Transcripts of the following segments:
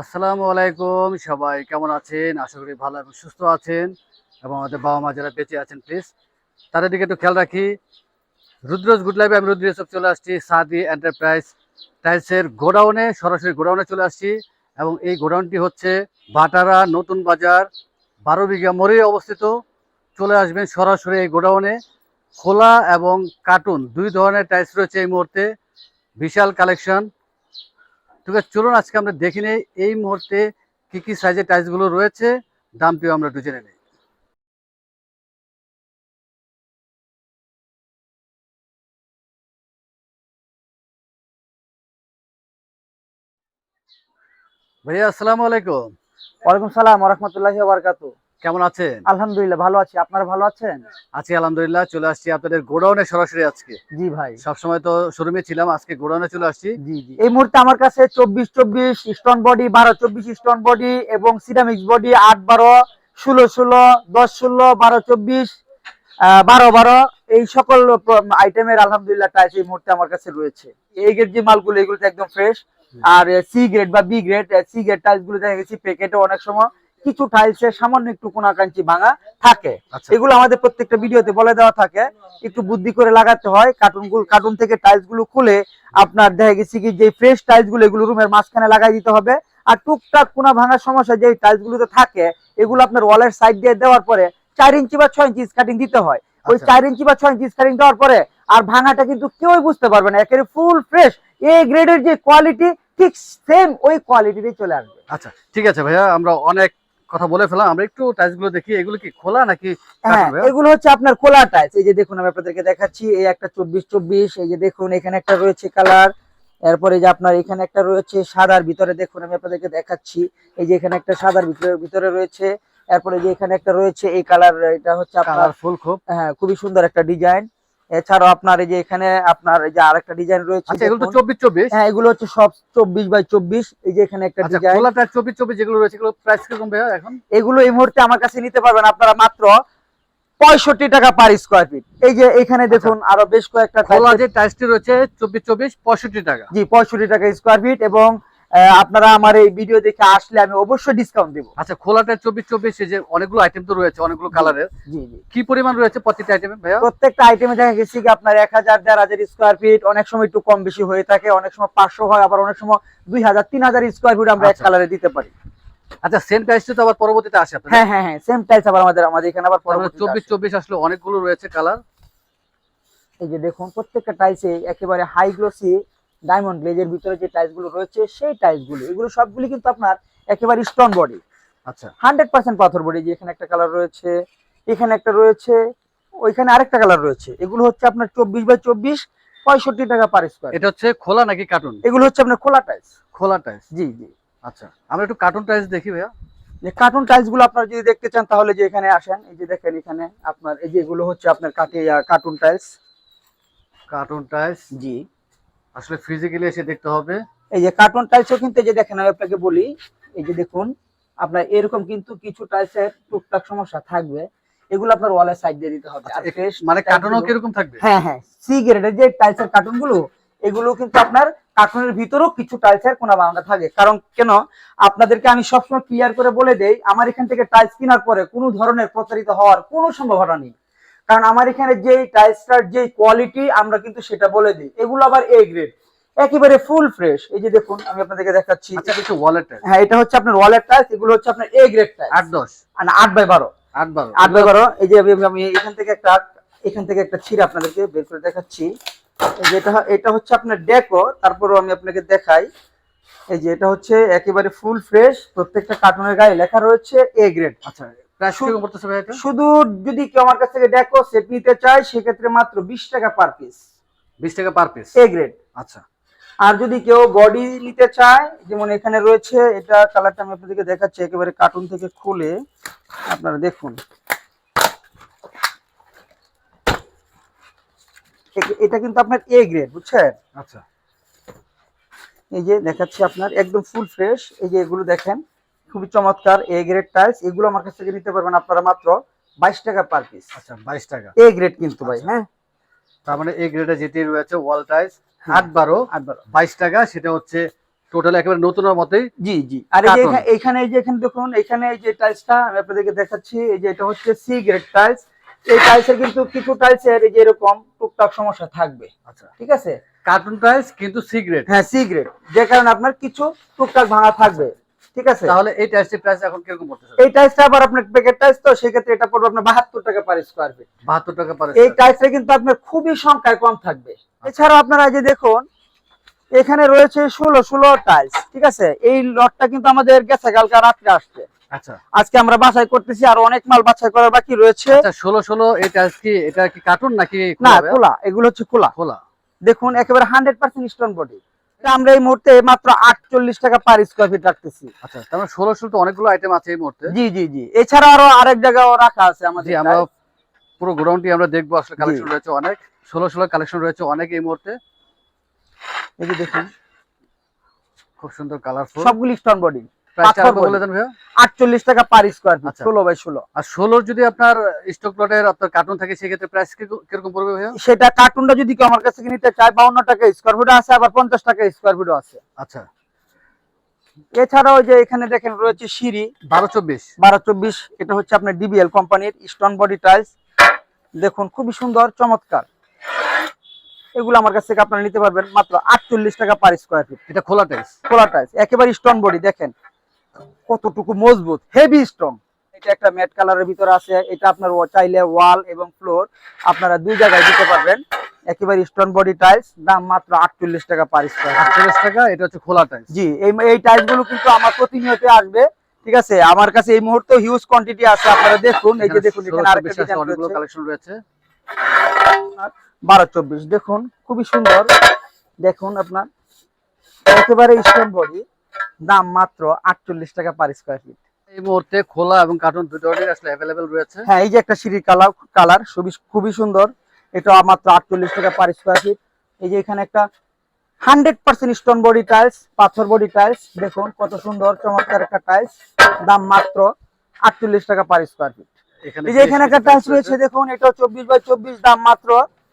আসসালামু আলাইকুম, সবাই কেমন আছেন? আশা করি ভালো এবং সুস্থ আছেন এবং আমাদের বাবা মা যারা বেঁচে আছেন প্লিজ তাদের দিকে একটু খেয়াল রাখি। রুদ্রজ গুড লাইফে আমি রুদ্র সব চলে আসছি, সাদি এন্টারপ্রাইজ টাইলসের গোডাউনে, সরাসরি গোডাউনে চলে আসছি এবং এই গোডাউনটি হচ্ছে বাটারা নতুন বাজার, বারো বিঘা মোড়ে অবস্থিত। চলে আসবেন সরাসরি এই গোডাউনে। খোলা এবং কার্টুন, দুই ধরনের টাইলস রয়েছে এই মুহূর্তে। বিশাল কালেকশন ঠিক আছে, চলুন আজকে আমরা দেখে নেই এই মুহূর্তে কি কি সাইজের টাইলসগুলো রয়েছে, দামটিও আমরা একটু জেনে নেই। ভাইয়া, আসসালামু আলাইকুম। ওয়ালাইকুম সালাম রহমতুল্লাহি বারকাতু কেমন আছেন? আলহামদুলিল্লাহ ভালো আছি। আপনারা ভালো আছেন? আছি আলহামদুলিল্লাহ চলে আসছি আপনাদের গোডাউনে সরাসরি আজকে। জি ভাই। সবসময় তো শোরুমে ছিলাম আজকে গোডাউনে চলে আসছি। জি জি। এই মুহূর্তে আমার কাছে চব্বিশ চব্বিশ স্টোন বডি বারো চব্বিশ স্টোন বডি এবং সিরামিক্স বডি আট বারো ষোলো ষোলো দশ ষোলো বারো চব্বিশ বারো বারো এই সকল আইটেমের আলহামদুলিল্লাহ টাইস এই মুহূর্তে আমার কাছে রয়েছে। এই গ্রেড যে মালগুলো এগুলো একদম ফ্রেশ আর সি গ্রেড বা বি গ্রেড সি গ্রেড টাইলসগুলো দেখা গেছি প্যাকেটে অনেক সময় কিছু টাইলসে সামান্য একটু কোনাকাঞ্চি ভাঙা থাকে। আচ্ছা। এগুলো আমাদের প্রত্যেকটা ভিডিওতে বলে দেওয়া থাকে। একটু বুদ্ধি করে লাগাতে হয়। কার্টুন কার্টুন থেকে টাইলসগুলো খুলে আপনার দেখা গেছে কি যে ফ্রেশ টাইলসগুলো এগুলো রুমের মাঝখানে লাগাই দিতে হবে। আর টুকটাক কোনা ভাঙার সমস্যা যে টাইলস গুলোতে থাকে এগুলো আপনার ওয়ালের সাইড দিয়ে দেওয়ার পরে চার ইঞ্চি বা ছয় ইঞ্চি কাটিং দিতে হয়। ওই আচ্ছা। চার ইঞ্চি বা ছয় ইঞ্চি কাটিং দেওয়ার পরে আর ভাঙাটা কিন্তু কেউই বুঝতে পারবে না। একেবারে ফুল ফ্রেশ এ গ্রেডের যে কোয়ালিটি ঠিক সেম ওই কোয়ালিটিতে চলে আসবে। আচ্ছা ঠিক আছে ভাইয়া আমরা অনেক কথা বলে ফেলাম আমরা একটু টাইলসগুলো দেখি এগুলো কি খোলা নাকি হ্যাঁ এগুলো হচ্ছে আপনার খোলা টাইলস এই যে দেখুন আমি আপনাদেরকে দেখাচ্ছি এই একটা চব্বিশ চব্বিশ এই যে দেখুন এখানে একটা রয়েছে কালার এরপরে যে আপনার এখানে একটা রয়েছে সাদার ভিতরে দেখুন আমি আপনাদেরকে দেখাচ্ছি এই যে এখানে একটা সাদার ভিতরে ভিতরে রয়েছে এরপরে যে এখানে একটা রয়েছে এই কালার এটা হচ্ছে আপনার কালারফুল খুব। হ্যাঁ খুবই সুন্দর একটা ডিজাইন এছাড়াও আপনার এই যে এখানে আপনার এই যে আরেকটা ডিজাইন রয়েছে আচ্ছা এগুলো তো দেখুন। চব্বিশ চব্বিশ হ্যাঁ এগুলো হচ্ছে সব চব্বিশ বাই চব্বিশ এই যে এখানে একটা আচ্ছা ডিজাইন টাইলস চব্বিশ চব্বিশ যেগুলো রয়েছে এগুলো প্রাইস কীরকম ভাইয়া এখন? এগুলো এই মুহূর্তে আমার কাছে নিতে পারবেন আপনারা মাত্র পঁয়ষট্টি টাকা পার স্কোয়ার ফিট এই যে এখানে দেখুন আরও বেশ কয়েকটা খোলা যে টাইলসটি রয়েছে চব্বিশ চব্বিশ পঁয়ষট্টি টাকা। জি পঁয়ষট্টি টাকা স্কোয়ার ফিট এবং আপনারা আমার এই ভিডিও দেখে আসলে আমি অবশ্যই ডিসকাউন্ট দেবো। আচ্ছা খোলা টাইল চব্বিশ চব্বিশ যে অনেকগুলো আইটেম তো রয়েছে অনেকগুলো কালারের কি পরিমাণ রয়েছে প্রত্যেকটা আইটেমে ভাইয়া? প্রত্যেকটা আইটেমে দেখা গেছে কি আপনার এক হাজার দেড় হাজার স্কোয়ার ফিট অনেক সময় একটু কম বেশি হয়ে থাকে অনেক সময় পাঁচশো হয় আবার অনেক সময় দুই হাজার তিন হাজার স্কোয়ার ফিট আমরা এক আচ্ছা। কালারে দিতে পারি। আচ্ছা সেম টাইলসটি তো আবার পরবর্তীতে আসে হ্যাঁ হ্যাঁ হ্যাঁ সেম টাইলস আবার আমাদের আমাদের এখানে আবার পরবর্তীতে চব্বিশ চব্বিশ আসলে অনেকগুলো রয়েছে কালার এই যে দেখুন প্রত্যেকটা টাইলসে একেবারে হাই গ্লোসি ডায়মন্ড গ্লেজের ভিতরে যে টাইলসগুলো রয়েছে সেই টাইলসগুলো এগুলো সবগুলি কিন্তু আপনার একেবারে স্টোন বডি আচ্ছা। হান্ড্রেড পার্সেন্ট পাথর বডি যে এখানে একটা কালার রয়েছে এখানে একটা রয়েছে ওইখানে আরেকটা কালার রয়েছে। এগুলো হচ্ছে আপনার চব্বিশ বাই চব্বিশ পঁয়ষট্টি টাকা পার স্কোয়ার এটা হচ্ছে খোলা নাকি কার্টুন এগুলো হচ্ছে আপনার খোলা টাইলস খোলা টাইলস জি জি। আচ্ছা আমরা একটু কার্টুন টাইলস দেখি ভাইয়া। যে কার্টুন টাইলসগুলো আপনার যদি দেখতে চান তাহলে যে এখানে আসেন এই যে দেখেন এখানে আপনার এই যে এগুলো হচ্ছে আপনার কাটে কার্টুন টাইলস কার্টুন টাইলস জি। আসলে ফিজিক্যালি এসে দেখতে হবে। এই যে কার্টুন টাইলসও কিন্তু যে দেখেন আমি আপনাকে বলি এই যে দেখুন আপনার এরকম কিন্তু কিছু টাইলসের টুকটাক সমস্যা থাকবে। এগুলো আপনার ওয়ালের সাইড দিয়ে দিতে হবে। আর fresh মানে কার্টুনও কীরকম থাকবে? হ্যাঁ হ্যাঁ সি গ্রেডের যে টাইলসের কার্টুনগুলো এগুলো কিন্তু আপনার কার্টুনের ভিতরেও কিছু টাইলসের কোনা বাংলা থাকে। কারণ কেন? আপনাদেরকে আমি সবসময় ক্লিয়ার করে বলে দেই আমার এখান থেকে টাইলস কেনার পরে কোনো ধরনের প্রতারিত হওয়ার কোনো সম্ভাবনা নেই। কারণ আমার এখানে যে টাইলসটার যে কোয়ালিটি আমরা কিন্তু সেটা বলে দিই। এগুলো আবার এ গ্রেড একেবারে ফুল ফ্রেশ এই যে দেখুন আমি আপনাদেরকে দেখাচ্ছি। আচ্ছা কিছু ওয়ালেট হ্যাঁ এটা হচ্ছে আপনার ওয়ালের টাইলস এগুলো হচ্ছে আপনার এ গ্রেড টাইলস আট দশ। আট বাই বারো। আট বারো। আট বাই বারো। এই যে আমি- আমি এখান থেকে একটা এখান থেকে একটা ছিঁড়ে আপনাদেরকে বের করে দেখাচ্ছি। এই যে এটা এটা হচ্ছে আপনার ডেকো তারপরও আমি আপনাকে দেখাই। এই যে এটা হচ্ছে একেবারে ফুল ফ্রেশ প্রত্যেকটা কার্টুনের গায়ে লেখা রয়েছে এ গ্রেড আচ্ছা শুধু যদি কেউ আমার কাছ থেকে ডেকো সেট নিতে চায় সেক্ষেত্রে মাত্র বিশ টাকা পার পিস বিশ টাকা পার পিস এ গ্রেড আচ্ছা। আর যদি কেউ বডি নিতে চায় যেমন এখানে রয়েছে এটা কালারটা আমি আপনাদেরকে দেখাচ্ছি একেবারে কার্টুন থেকে খুলে আপনারা দেখুন। এটা কিন্তু আপনার এ গ্রেড বুঝছেন? আচ্ছা। এই যে দেখাচ্ছি আপনার একদম ফুল ফ্রেশ এই যে এগুলো দেখেন খুবই চমৎকার এ গ্রেড টাইলস এগুলো আমার কাছ থেকে নিতে পারবেন আপনারা মাত্র বাইশ টাকা পার পিস আচ্ছা বাইশ টাকা। এ গ্রেড কিন্তু ভাই আচ্ছা। হ্যাঁ? তার মানে এই গ্রেডে যেটি রয়েছে ওয়াল টাইলস হ্যাঁ। আট বারো আট বারো। বাইশ টাকা সেটা হচ্ছে টোটাল একেবারে নতুনের মতোই জি জি। আর এই যে এখানে এই যে এখানে দেখুন এখানে এই যে টাইলসটা আমি আপনাদেরকে দেখাচ্ছি এই যে এটা হচ্ছে সি গ্রেড টাইলস এই টাইলসের কিন্তু কিছু টাইলসের এই যে এরকম টুকটাক সমস্যা থাকবে। আচ্ছা। ঠিক আছে? কার্টুন কিন্তু হ্যাঁ সি গ্রেড যে কারণে আপনার কিছু টুকটাক ভাঙা থাকবে। ঠিক আছে? তাহলে এই টাইসটির প্রাইস এখন কীরকম পড়তেছে? এই টাইলসটা আবার আপনার প্যাকেট টাইলস তো সেক্ষেত্রে এটা পড়বে আপনার বাহাত্তর টাকা পার স্কোয়ার ফিট বাহাত্তর টাকা পারে এই কিন্তু আপনার খুবই সংখ্যায় কম থাকবে। এছাড়াও আপনারা এই যে দেখুন এখানে রয়েছে ষোলো ষোলো টাইলস ঠিক আছে? এই লটটা কিন্তু আমাদের গেছে কালকে রাত্রে আসছে। আচ্ছা। আজকে আমরা বাছাই করতেছি আর অনেক মাল বাছাই করার বাকি রয়েছে। আচ্ছা ষোলো ষোলো এই টাইলস কি এটা কি কার্টুন নাকি না? খোলা এগুলো হচ্ছে খোলা। খোলা। দেখুন একেবারে হান্ড্রেড পার্সেন্ট স্টোন বডি আমরা এই মুহূর্তে মাত্র আটচল্লিশ টাকা পার স্কোয়ার ফিট রাখতেছি। আচ্ছা তার মানে ষোলো ষোলো তো অনেকগুলো আইটেম আছে এই মুহূর্তে। জি জি জি। এছাড়া আরও আরেক জায়গাও রাখা আছে আমাদের আমরা পুরো গোডাউনটি আমরা দেখব আসলে কালেকশন রয়েছে অনেক। ষোলো ষোলো কালেকশন রয়েছে অনেক এই মুহূর্তে। এই যে দেখুন। খুব সুন্দর কালারফুল সবগুলি স্টোন বডি আটচল্লিশ টাকা পার স্কোয়ার ফিট আচ্ছা। ষোলো বাই ষোলো। আর ষোলোর যদি আপনার স্টক প্লটের আপনার কার্টুন থাকে সেক্ষেত্রে প্রাইস কীরকম পড়বে ভাইয়া? সেটা কার্টুনটা যদি কেউ আমার কাছে নিতে চায় বাউন্ন টাকা স্কোয়ার ফিট আছে আবার পঞ্চাশ টাকা স্কোয়ার ফিটও আছে। আচ্ছা। এছাড়াও যে এখানে দেখেন রয়েছে সিঁড়ি। বারো চব্বিশ। বারো চব্বিশ এটা হচ্ছে আপনার ডিবিএল কোম্পানির স্টোন বডি টাইলস দেখুন খুবই সুন্দর চমৎকার। এগুলো আমার কাছ থেকে আপনারা নিতে পারবেন মাত্র আটচল্লিশ টাকা পার স্কোয়ার ফিট এটা খোলা টাইলস খোলা টাইলস একেবারে স্টোন বডি দেখেন। কতটুকু মজবুত? হেভি স্ট্রং এটা একটা ম্যাট কালারের ভিতরে আছে। এটা আপনার চাইলে ওয়াল এবং ফ্লোর আপনারা দুই জায়গায় দিতে পারবেন। একেবারে স্টোন বডি টাইলস দাম মাত্র আটচল্লিশ টাকা পার স্কোয়ার আটচল্লিশ টাকা এটা হচ্ছে খোলা টাইলস জি এই এই টাইলসগুলো কিন্তু আমার প্রতিনিয়ত আসবে। ঠিক আছে? আমার কাছে এই মুহূর্তে হিউজ কোয়ান্টিটি আছে আপনারা দেখুন। এই যে দেখুন এখানে আরেকটা ডিজাইন অনেকগুলো কালেকশন রয়েছে। বারো চব্বিশ দেখুন খুবই সুন্দর। দেখুন আপনার একেবারে স্টোন বডি দাম মাত্র আটচল্লিশ টাকা পার স্কোয়ার ফিট এই মুহূর্তে খোলা এবং কার্টুন দুটো আসলে অ্যাভেলেবেল রয়েছে। হ্যাঁ এই যে একটা সিঁড়ির কালার কালার খুবই খুবই সুন্দর। এটা মাত্র আটচল্লিশ টাকা পার স্কোয়ার ফিট এই যে এখানে একটা hundred percent stone body tiles পাথর বডি টাইলস দেখুন কত সুন্দর চমৎকার একটা টাইলস দাম মাত্র আটচল্লিশ টাকা পার স্কোয়ার ফিট এই যে এখানে একটা টাইলস রয়েছে দেখুন এটা চব্বিশ বাই চব্বিশ দাম মাত্র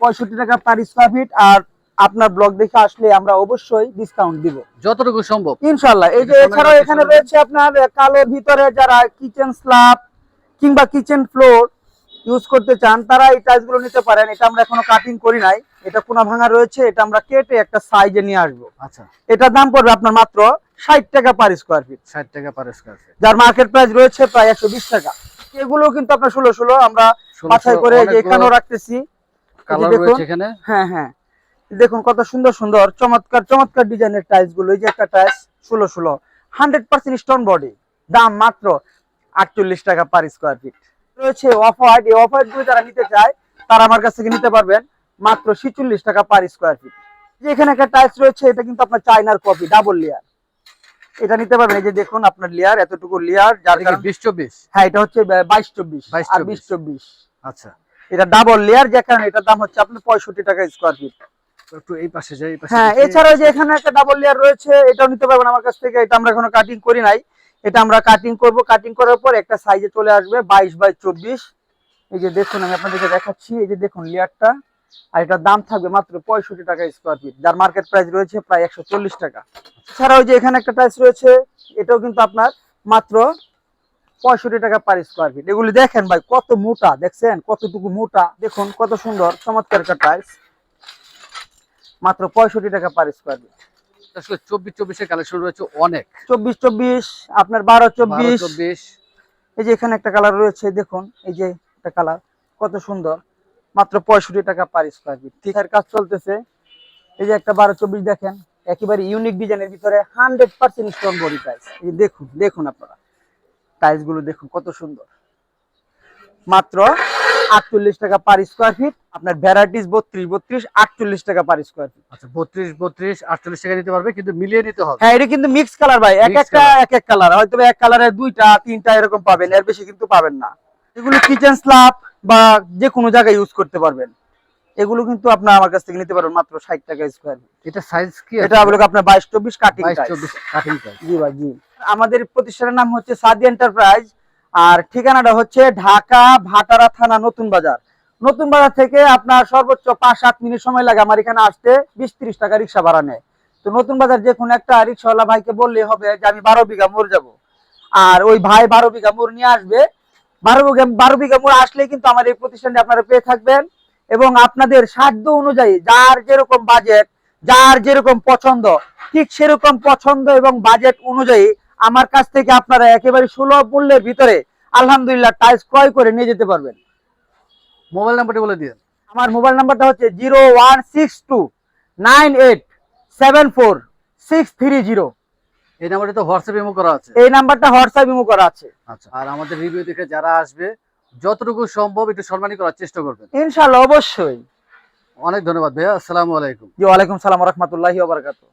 পঁয়ষট্টি টাকা পার স্কোয়ার ফিট আর আপনার ব্লগ দেখে আসলে আমরা অবশ্যই ডিসকাউন্ট দিব। যতটুকু সম্ভব। ইনশাল্লাহ এই যে এছাড়াও এখানে রয়েছে আপনার কালোর ভিতরে যারা কিচেন স্ল্যাব কিংবা কিচেন ফ্লোর ইউজ করতে চান তারা এই টাইলসগুলো নিতে পারেন। এটা আমরা এখনও কাটিং করি নাই। এটা কোনা ভাঙা রয়েছে এটা আমরা কেটে একটা সাইজে নিয়ে আসব। আচ্ছা। এটার দাম পড়বে আপনার মাত্র ষাট টাকা পার স্কোয়ার ফিট ষাট টাকা পার স্কোয়ার ফিট যার মার্কেট প্রাইস রয়েছে প্রায় একশো বিশ টাকা। এগুলো কিন্তু আপনার ষোলো ষোলো আমরা বাছাই করে এখানেও রাখতেছি। কালার দেখুন। রয়েছে এখানে। হ্যাঁ হ্যাঁ। দেখুন কত সুন্দর সুন্দর চমৎকার চমৎকার ডিজাইনের টাইলসগুলো। এই যে একটা টাইলস ষোলো ষোলো। হান্ড্রেড পার্সেন্ট স্টোন বডি দাম মাত্র আটচল্লিশ টাকা পার স্কোয়ার ফিট রয়েছে অফ হোয়াইট এই অফ হোয়াইটগুলো যারা নিতে চায় তারা আমার কাছ থেকে নিতে পারবেন মাত্র ছিচল্লিশ টাকা পার স্কোয়ার ফিট যে এখানে একটা টাইলস রয়েছে এটা কিন্তু আপনার চাইনার কপি ডাবল লেয়ার এটা নিতে পারবেন এই যে দেখুন আপনার লেয়ার এতটুকু লেয়ার যার বিশ চব্বিশ? হ্যাঁ এটা হচ্ছে বাইশ চব্বিশ 22 আর বিশ চব্বিশ। আচ্ছা। এটা ডাবল লেয়ার যে কারণে এটার দাম হচ্ছে আপনার পঁয়ষট্টি টাকা স্কোয়ার ফিট একটু এই পাশে যাই এই পাশে হ্যাঁ। এছাড়াও যে এখানে একটা ডাবল লেয়ার রয়েছে এটাও নিতে পারবেন আমার কাছ থেকে। এটা আমরা এখনও কাটিং করি নাই। এটা আমরা কাটিং করব। কাটিং করার পর একটা সাইজে চলে আসবে বাইশ বাই চব্বিশ। এই যে দেখুন আমি আপনাদেরকে দেখাচ্ছি। এই যে দেখুন লেয়ারটা আর এটার দাম থাকবে মাত্র পঁয়ষট্টি টাকা স্কোয়ার ফিট যার মার্কেট প্রাইস রয়েছে প্রায় একশো চল্লিশ টাকা। এছাড়াও যে এখানে একটা টাইলস রয়েছে এটাও কিন্তু আপনার মাত্র পঁয়ষট্টি টাকা পার স্কোয়ার ফিট এগুলি দেখেন ভাই কত মোটা দেখছেন? কতটুকু মোটা? দেখুন কত সুন্দর চমৎকার একটা টাইলস মাত্র পঁয়ষট্টি টাকা পার স্কোয়ার ফিট চব্বিশ চব্বিশের কালেকশন রয়েছে অনেক। চব্বিশ চব্বিশ আপনার বারো চব্বিশ। চব্বিশ। এই যে এখানে একটা কালার রয়েছে দেখুন এই যে একটা কালার কত সুন্দর। মাত্র পঁয়ষট্টি টাকা পার স্কোয়ার ফিট ঠিকার কাজ চলতেছে। এই যে একটা বারো চব্বিশ দেখেন একেবারে ইউনিক ডিজাইনের ভিতরে hundred percent stone body tiles এই দেখুন দেখুন আপনারা। টাইলসগুলো দেখুন কত সুন্দর। মাত্র আটচল্লিশ টাকা পার স্কোয়ার ফিট আপনার ভ্যারাইটিস বত্রিশ বত্রিশ আটচল্লিশ টাকা পার স্কোয়ার ফিট আচ্ছা বত্রিশ বত্রিশ আটচল্লিশ টাকা দিতে পারবে কিন্তু মিলিয়ে নিতে হবে। হ্যাঁ এটা কিন্তু মিক্স কালার ভাই এক একটা এক এক কালার হয়তো এক কালারে দুইটা তিনটা এরকম পাবেন এর বেশি কিন্তু পাবেন না। এগুলো কিচেন স্ল্যাব বা যে কোনো জায়গায় ইউজ করতে পারবেন। এগুলো কিন্তু আপনার আমার কাছ থেকে নিতে পারবেন মাত্র ষাট টাকা স্কোয়ার এটা সাইজ কি? এটা হলো আপনার বাইশ চব্বিশ কাটিং কাটিং জি ভাই জি। আমাদের প্রতিষ্ঠানের নাম হচ্ছে সাদি এন্টারপ্রাইজ আর ঠিকানাটা হচ্ছে ঢাকা ভাটারা থানা নতুন বাজার। নতুন বাজার থেকে আপনার সর্বোচ্চ পাঁচ সাত মিনিট সময় লাগে আমার এখানে আসতে, বিশ ত্রিশ টাকা রিক্সা ভাড়া নেয়। তো নতুন বাজার যে কোনো একটা রিক্সাওয়ালা ভাইকে বললেই হবে যে আমি বারো বিঘা মোর যাব। আর ওই ভাই বারো বিঘা মোর নিয়ে আসবে। বারো বিঘা বারো বিঘা মোর আসলেই কিন্তু আমার এই প্রতিষ্ঠানটি আপনারা পেয়ে থাকবেন। এবং আপনাদের সাধ্য অনুযায়ী যার যেরকম বাজেট যার যেরকম পছন্দ, ঠিক সেরকম পছন্দ এবং বাজেট অনুযায়ী আমার কাছ থেকে আপনারা একেবারে সুলভ মূল্যের ভিতরে আলহামদুলিল্লাহ টাইলস ক্রয় করে নিয়ে যেতে পারবেন। মোবাইল নাম্বারটি বলে দিন আমার মোবাইল নাম্বারটা হচ্ছে zero one six two nine eight seven four six three zero. এই নাম্বারটি তো হোয়াটসঅ্যাপ ইমো করা আছে। এই নাম্বারটা হোয়াটসঅ্যাপ ইমো করা আছে। আচ্ছা আর আমাদের রিভিউ দেখে যারা আসবে যতটুকু সম্ভব একটু সম্মানী করার চেষ্টা করবেন। ইনশাল্লাহ অবশ্যই। অনেক ধন্যবাদ ভাইয়া। আসসালামু আলাইকুম। জি ওয়ালাইকুম সালাম রহমতুল্লাহি ওবরাকাতুহ